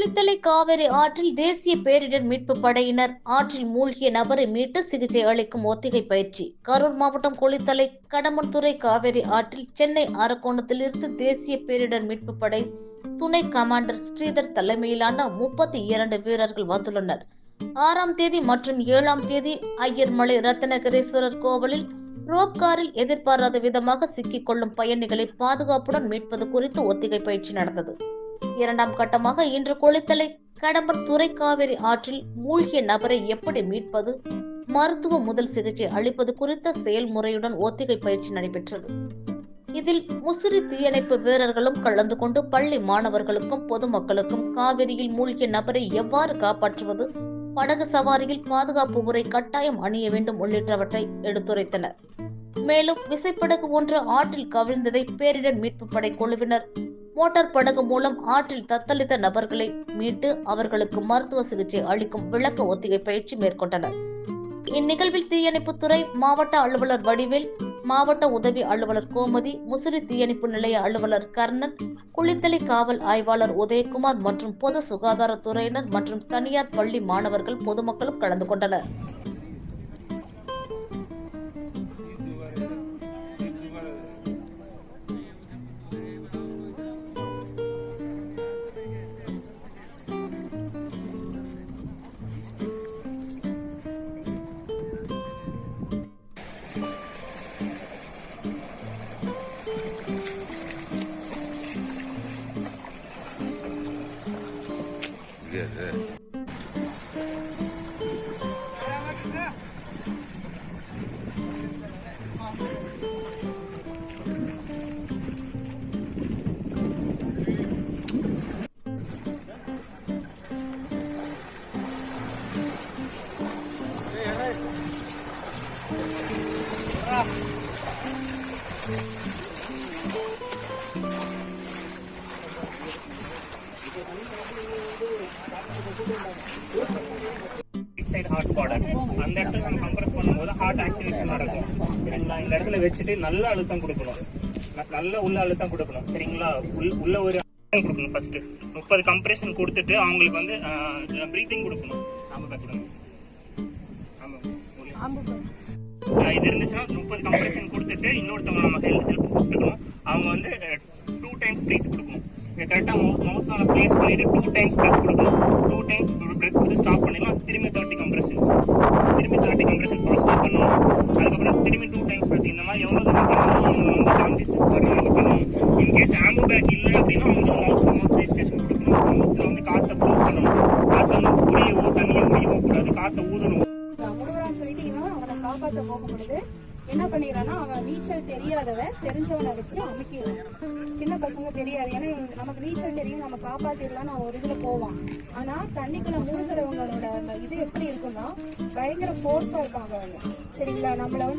குளித்தலை காவிரி ஆற்றில் தேசிய பேரிடர் மீட்பு படையினர் ஆற்றில் மூழ்கிய நபரை மீட்டு சிகிச்சை அளிக்கும் ஒத்திகை பயிற்சி. கரூர் மாவட்டம் குளித்தலை கடம்பன்துறை காவிரி ஆற்றில் சென்னை அரக்கோணத்திலிருந்து தேசிய பேரிடர் மீட்பு படை துணை கமாண்டர் ஸ்ரீதர் தலைமையிலான முப்பத்தி இரண்டு வீரர்கள் வந்துள்ளனர். ஆறாம் தேதி மற்றும் ஏழாம் தேதி ஐயர்மலை ரத்னகிரீஸ்வரர் கோவிலில் ரோப் காரில் எதிர்பாராத விதமாக சிக்கிக் கொள்ளும் பயணிகளை பாதுகாப்புடன் மீட்பது குறித்து ஒத்திகை பயிற்சி நடந்தது. இரண்டாம் கட்டமாக இன்று கொளித்தலை கடம்பர் துறை காவிரி ஆற்றில் மூழ்கிய நபரை எப்படி மீட்பது மருத்துவ முதல் சிகிச்சை அளிப்பது குறித்த செயல்முறையுடன் ஒத்திகை பயிற்சி நடைபெற்றது. இதில் முசிறி தீயணைப்பு வீரர்களும் கலந்து கொண்டு பள்ளி மாணவர்களுக்கும் பொதுமக்களுக்கும் காவிரியில் மூழ்கிய நபரை எவ்வாறு காப்பாற்றுவது படகு சவாரியில் பாதுகாப்பு முறை கட்டாயம் அணிய வேண்டும் உள்ளிட்டவற்றை எடுத்துரைத்தனர். மேலும் விசைப்படகு ஒன்று ஆற்றில் கவிழ்ந்ததை பேரிடர் மீட்பு படை குழுவினர். மோட்டார் படகு மூலம் ஆற்றில் தத்தளித்த நபர்களை மீட்டு அவர்களுக்கு மருத்துவ சிகிச்சை அளிக்கும் விளக்க ஒத்திகை பயிற்சி மேற்கொண்டனர். இந்நிகழ்வில் தீயணைப்புத்துறை மாவட்ட அலுவலர் வடிவேல் மாவட்ட உதவி அலுவலர் கோமதி முசிறி தீயணைப்பு நிலைய அலுவலர் கர்ணன் குளித்தலை காவல் ஆய்வாளர் உதயகுமார் மற்றும் பொது சுகாதாரத்துறையினர் மற்றும் தனியார் பள்ளி மாணவர்கள் பொதுமக்களும் கலந்து கொண்டனர். Gel he. Thank. Side hard border அந்த இடத்துல நம்ம கம்ப்ரஸ் பண்ணும்போது ஹார்ட் ஆக்டிவேஷன் நடக்கும். சரிங்களா? இந்த இடத்துல வச்சுட்டு நல்ல அழுத்தம் கொடுக்கணும். நல்ல உள்ள அழுத்தம் கொடுக்கணும். சரிங்களா? உள்- உள்ள ஒரு கொடுக்கணும் ஃபர்ஸ்ட் முப்பது கம்ப்ரெஷன் கொடுத்துட்டு அவங்களுக்கு வந்து ப்ரீத்திங் கொடுக்கணும். ஆமா கொடுங்க இது இருந்துச்சுன்னா முப்பது கம்ப்ரெஷன் கொடுத்துட்டு இன்னொருத்தவங்க நம்ம ஹெல்ப் ஹெல்ப் கொடுத்துக்கணும். அவங்க வந்து டூ டைம்ஸ் ப்ரீத் கொடுக்கணும். கரெக்டாக மவுத் மவுத் மேலே ப்ளேஸ் பண்ணிட்டு டூ டைம்ஸ் ப்ரெத் கொடுக்கணும். டூ டைம்ஸ் ப்ரெத் கொடுத்து ஸ்டாப் பண்ணிடலாம். திரும்பி தேர்ட்டி கம்ப்ரெஷன்ஸ் திரும்பி தேர்ட்டி கம்ப்ரெஷன் ஃபாஸ்ட்டாக பண்ணணும். அதுக்கப்புறம் திரும்பி டூ டைம்ஸ் ப்ரெத் இந்த மாதிரி எவ்வளோ தூரம் பண்ணணும் அவங்க வந்து கான்சியஸ்னஸ் வர வரைக்கும் பண்ணணும். இன்கேஸ் ஆம்பு பேக் இல்லை அப்படின்னா அவங்க மவுத் மவுத் ரெஜிஸ்ட்ரேஷன் கொடுக்கணும். மவுத்தில் வந்து காற்றை ப்ளூ பண்ணணும். காற்றை வந்து உரியவோ தண்ணியை உரியவோ கூடாது. காற்றை ஊதணும். முழுகுறான்னு சொல்லிட்டு இவன் அவனை காப்பாற்ற போகும் என்ன பண்ணிடுறான்னா அவன் நீச்சல் தெரியாதவன் தெரிஞ்சவனை வச்சு அமுக்கிடுறான். சின்ன பசங்க தெரியாது. ஏன்னா நமக்கு நீச்சல் தெரியும் நம்ம காப்பாத்திடலாம்னு அவன் ஒரு இதுல போவான். ஆனா தண்ணிக்குள்ள மூழ்கிறவங்களோட இது எப்படி இருக்கும்னா பயங்கர ஃபோர்ஸா இருப்பாங்க அவங்க. சரிங்களா? நம்மள வந்து